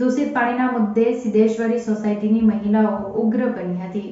દૂષિત પાણીના મુદ્દે સિદ્ધેશ્વરી સોસાયટીની મહિલાઓ ઉગ્ર બની હતી.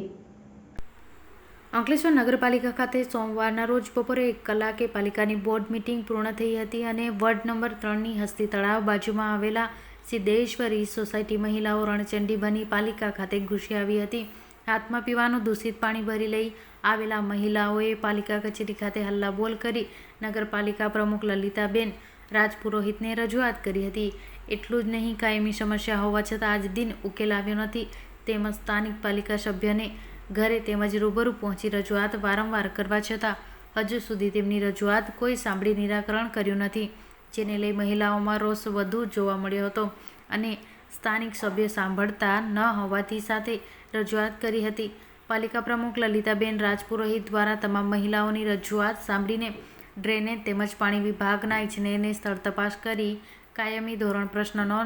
અંકલેશ્વર નગરપાલિકા ખાતે સોમવારના રોજ બપોરે એક કલાકે પાલિકાની બોર્ડ મિટિંગ પૂર્ણ થઈ હતી અને વોર્ડ નંબર ત્રણની હસ્તી તળાવ બાજુમાં આવેલા સિદ્ધેશ્વરી સોસાયટી મહિલાઓ રણચંડી બની પાલિકા ખાતે ઘૂસી આવી હતી. હાથમાં પીવાનું દૂષિત પાણી ભરી લઈ આવેલા મહિલાઓએ પાલિકા કચેરી ખાતે હલ્લાબોલ કરી નગરપાલિકા પ્રમુખ લલિતાબેન રાજપુરોહિતને રજૂઆત કરી હતી. એટલું જ નહીં, કાયમી સમસ્યા હોવા છતાં આજ દિન ઉકેલ આવ્યો નથી. તેમજ સ્થાનિક પાલિકા સભ્યને ઘરે તેમજ રૂબરૂ પહોંચી રજૂઆત વારંવાર કરવા છતાં હજુ સુધી તેમની રજૂઆત કોઈ સાંભળી નિરાકરણ કર્યું નથી, જેને લઈ મહિલાઓમાં રોષ વધુ જોવા મળ્યો હતો અને સ્થાનિક સભ્ય સાંભળતા ન હોવાથી સાથે રજૂઆત કરી હતી. પાલિકા પ્રમુખ લલિતાબેન રાજપુરોહિત દ્વારા તમામ મહિલાઓની રજૂઆત સાંભળીને ડ્રેનેજ તેમજ પાણી વિભાગના ઇજનેરને સ્થળ તપાસ કરી કાયમી ધોરણ પ્રશ્નનો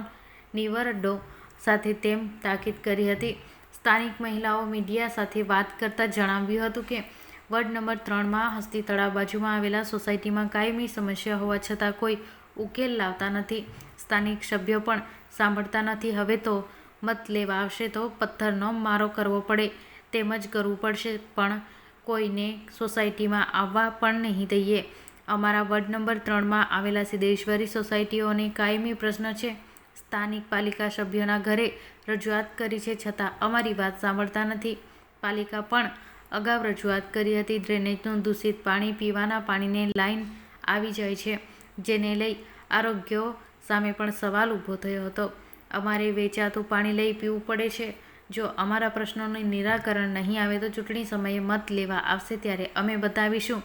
નિવરડો સાથે તેમ તાકીદ કરી હતી. સ્થાનિક મહિલાઓ મીડિયા સાથે વાત કરતા જણાવ્યું હતું કે, વોર્ડ નંબર ત્રણમાં હસ્તી તળાવ બાજુમાં આવેલા સોસાયટીમાં કાયમી સમસ્યા હોવા છતાં કોઈ ઉકેલ લાવતા નથી. સ્થાનિક સભ્યો પણ સાંભળતા નથી. હવે તો મત લેવા આવશે તો પથ્થરનો મારો કરવો પડે, તેમજ કરવું પડશે, પણ કોઈને સોસાયટીમાં આવવા પણ નહીં દઈએ. અમારા વોર્ડ નંબર ત્રણમાં આવેલા સિદ્ધેશ્વરી સોસાયટીઓને કાયમી પ્રશ્ન છે. સ્થાનિક પાલિકા સભ્યોના ઘરે રજૂઆત કરી છે છતાં અમારી વાત સાંભળતા નથી. પાલિકા પણ અગાઉ રજૂઆત કરી હતી ડ્રેનેજનું દૂષિત પાણી પીવાના પાણીને લાઈન આવી જાય છે, જેને લઈ આરોગ્ય સામે પણ સવાલ ઊભો થયો હતો. અમારે વેચાતું પાણી લઈ પીવું પડે છે. જો અમારા પ્રશ્નોનું નિરાકરણ નહીં આવે તો ચૂંટણી સમયે મત લેવા આવશે ત્યારે અમે બતાવીશું.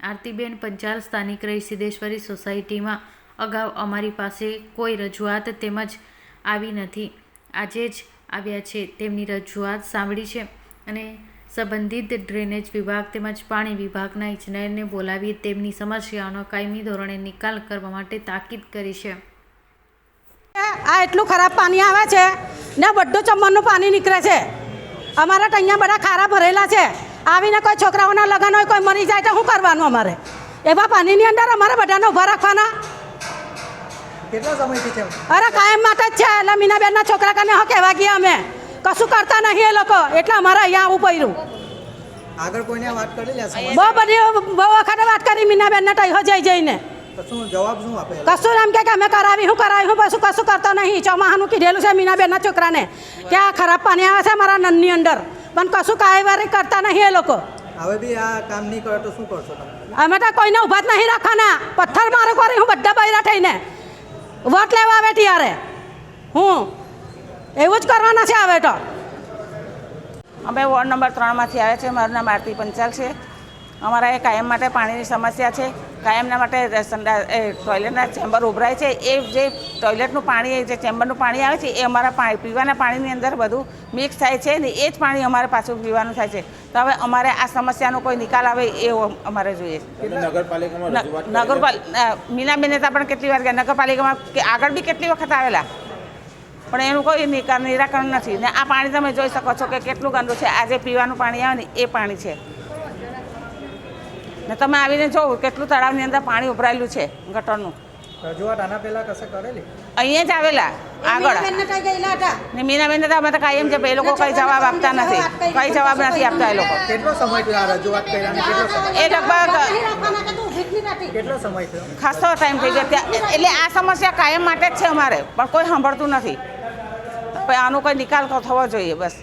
આરતીબેન પંચાલ સ્થાનિક રહી સિદ્ધેશ્વરી સોસાયટીમાં. અગાઉ અમારી પાસે કોઈ રજૂઆત તેમજ આવી નથી. આજે જ આવ્યા છે. તેમની રજૂઆત સાંભળી છે અને સંબંધિત ડ્રેનેજ વિભાગ તેમજ પાણી વિભાગના ઇજનેરને બોલાવી તેમની સમસ્યાઓનો કાયમી ધોરણે નિકાલ કરવા માટે તાકીદ કરી છે. આ એટલું ખરાબ પાણી આવે છે ને બધું ચમનનું પાણી નીકળે છે. અમારા અહીંયા બધા ખારા ભરેલા છે. આવીને કોઈ છોકરાઓના લગ્ન હોય કોઈ મરી જાય તો શું કરવાનું અમારે? એવા પાણીની અંદર અમારે બધાને ઊભા રાખવાના. અરે કાયમ માટે જ છે એટલે મીનાબેનના છોકરા કને હા કહેવા ગયા અમે. કશું કરતા નહીં એ લોકો એટલે અમારે અહીંયા આવું પડ્યું. આગળ કોઈને વાત કરી આ બહુ બધી બહુ વખતે વાત કરી મીનાબેનને તો જઈ જઈને. તો જવાબ શું આપે? કશું એમ કે કે અમે કરાવી હું કરાવી હું પછી કશું કરતો નહીં. ચોમાહાનું કીધેલું છે મીનાબેનના છોકરાને. કે આ ખરાબ પાણી આવે છે મારા નનની અંદર. પણ કશું કાયવારી કરતા નહીં એ લોકો. હવે બી આ કામ નહીં કરે તો શું કરશો તમે? અમે તો કોઈને ઊભા જ નહીં રાખવાના. પથ્થર મારો કરી હું બધા બૈરા થઈને વોટ લેવા આવે ત્યારે. હું? એવું જ કરવાના છે હવે તો. અમે વોર્ડ નંબર ત્રણમાંથી આવ્યા છે મારું નામ આરતી પંચાલ છે. અમારા એ કાયમ માટે પાણીની સમસ્યા છે. કાયમના માટે સંડા એ ટોયલેટના ચેમ્બર ઉભરાય છે. એ જે ટોયલેટનું પાણી જે ચેમ્બરનું પાણી આવે છે એ અમારા પાણી પીવાના પાણીની અંદર બધું મિક્સ થાય છે ને એ જ પાણી અમારે પાછું પીવાનું થાય છે. તો હવે અમારે આ સમસ્યાનો કોઈ નિકાલ આવે એવો અમારે જોઈએ. રજૂઆત મીનાબેને તો પણ કેટલી વાર ગયા. નગરપાલિકામાં કે આગળ બી કેટલી વખત આવેલા? પણ એનું કોઈ નિકાલ નિરાકરણ નથી. ને આ પાણી તમે જોઈ શકો છો કે કેટલું ગંદુ છે. આજે પીવાનું પાણી આવે ને એ પાણી છે. ને તમે આવીને જોવો કેટલું તળાવની અંદર પાણી ઉભરાયેલું છે ગટરનું. રજૂઆત આના પહેલા કસે કરેલી? અહીંયા જ આવેલા આગળ. ને મીનાબેન તો અમે તો કાયમ છે એ લોકો કઈ જવાબ આપતા નથી. કઈ જવાબ નથી. આપતા એ લોકો. કેટલો સમય થયો આ રજૂઆત કર્યા એ લગભગ કેટલો સમય થયો? ખાસો ટાઈમ થઈ ગયો. એટલે આ સમસ્યા કાયમ માટે જ છે અમારે પણ કોઈ સાંભળતું નથી. આનો કોઈ નિકાલ થવો જોઈએ બસ.